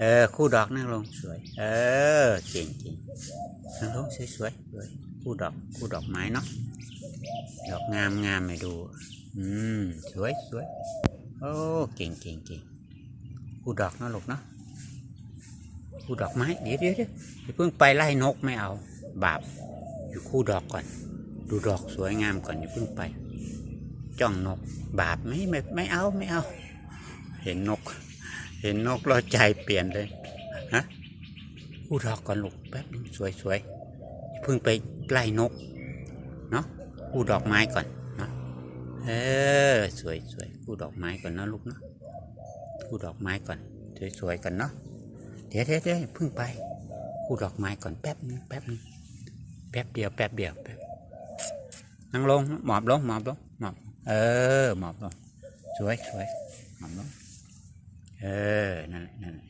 เออ คู่ดอกนั่งลงสวย เออเก่งเก่งนั่งลงสวยสวยสวยคู่ดอกคู่ดอกไม้เนาะดอกงามงามไปดู อืมสวยสวยโอ้เก่งเก่งเก่งคู่ดอกนะลูกเนาะคู่ดอกไม้เดี๋ยวเดี๋ยวเดี๋ยวอย่าเพิ่งไปไล่นกไม่เอา บาปอยู่คู่ดอกก่อน ดูดอกสวยงามก่อนอย่าเพิ่งไป จ้องนก บาปไม่ไม่ไม่เอาไม่เอา เห็นนก เห็นนกแล้วใจเปลี่ยนเลยฮะคู่ดอกก่อนลูกแป๊บนึงสวยสวยอย่าเพิ่งไปไล่นกเนาะคู่ดอกไม้ก่อนเนาะเออสวยสวยคู่ดอกไม้ก่อนเนาะลูกเนาะคู่ดอกไม้ก่อน สวยๆกันเนาะเดี๋ยวเดี๋ยวเพิ่งไปคู่ดอกไม้ก่อนแป๊บนึงแป๊บนึงแป๊บเดียวแป๊บเดียวแป๊บนั่งลงหมอบลงหมอบลงหมอบเออหมอบลงสวยสวยหมอบลง เออ นั่นแหละนั่นแหละ